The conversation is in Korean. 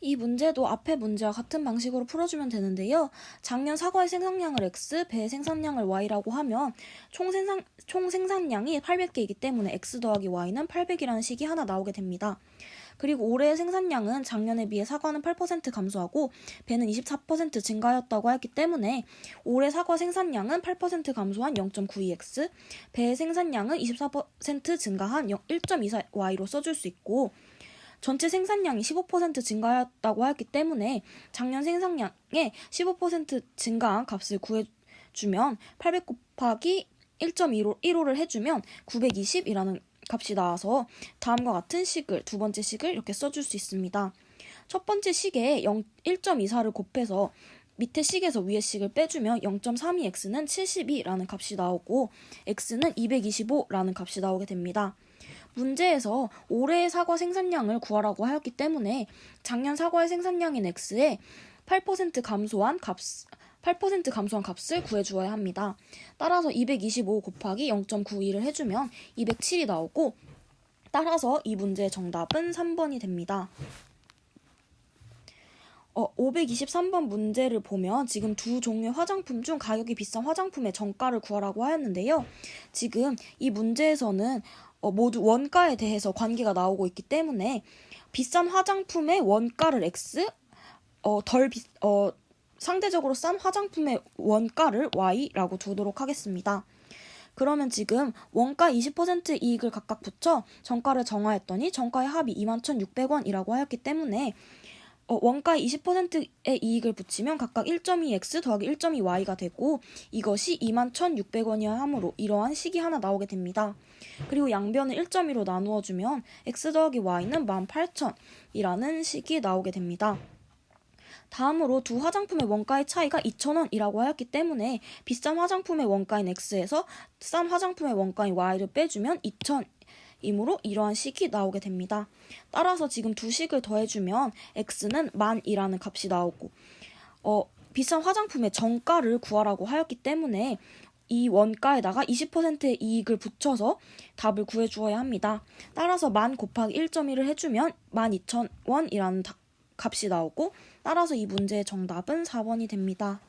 이 문제도 앞의 문제와 같은 방식으로 풀어주면 되는데요. 작년 사과의 생산량을 x, 배의 생산량을 y라고 하면 총 생산, 총 생산량이 800개이기 때문에 x 더하기 y는 800이라는 식이 하나 나오게 됩니다. 그리고 올해의 생산량은 작년에 비해 사과는 8% 감소하고 배는 24% 증가하였다고 했기 때문에 올해 사과 생산량은 8% 감소한 0.92x, 배의 생산량은 24% 증가한 1.24y로 써줄 수 있고 전체 생산량이 15% 증가하였다고 했기 때문에 작년 생산량의 15% 증가한 값을 구해주면 800 곱하기 1.15를 해주면 920이라는 값이 나와서 다음과 같은 식을 두 번째 식을 이렇게 써줄 수 있습니다. 첫 번째 식에 1.24를 곱해서 밑에 식에서 위에 식을 빼주면 0.32x는 72라는 값이 나오고 x는 225라는 값이 나오게 됩니다. 문제에서 올해의 사과 생산량을 구하라고 하였기 때문에 작년 사과의 생산량인 x에 8% 감소한 값 8% 감소한 값을 구해주어야 합니다. 따라서 225 곱하기 0.92를 해주면 207이 나오고 따라서 이 문제의 정답은 3번이 됩니다. 어, 523번 문제를 보면 지금 두 종류의 화장품 중 가격이 비싼 화장품의 정가를 구하라고 하였는데요. 지금 이 문제에서는 어, 모두 원가에 대해서 관계가 나오고 있기 때문에 비싼 화장품의 원가를 x, 어, 덜 비, 어, 상대적으로 싼 화장품의 원가를 y라고 두도록 하겠습니다. 그러면 지금 원가 20% 이익을 각각 붙여 정가를 정하였더니 정가의 합이 21,600원이라고 하였기 때문에 어, 원가의 20%의 이익을 붙이면 각각 1.2x 더하기 1.2y가 되고 이것이 21,600원이어야 하므로 이러한 식이 하나 나오게 됩니다. 그리고 양변을 1.2로 나누어 주면 x 더하기 y는 18,000이라는 식이 나오게 됩니다. 다음으로 두 화장품의 원가의 차이가 2,000원이라고 하였기 때문에 비싼 화장품의 원가인 x에서 싼 화장품의 원가인 y를 빼주면 2,000 이므로 이러한 식이 나오게 됩니다. 따라서 지금 두 식을 더해주면 x는 만이라는 값이 나오고 어, 비싼 화장품의 정가를 구하라고 하였기 때문에 이 원가에다가 20%의 이익을 붙여서 답을 구해주어야 합니다. 따라서 만 곱하기 1.1을 해주면 12,000원이라는 값이 나오고 따라서 이 문제의 정답은 4번이 됩니다.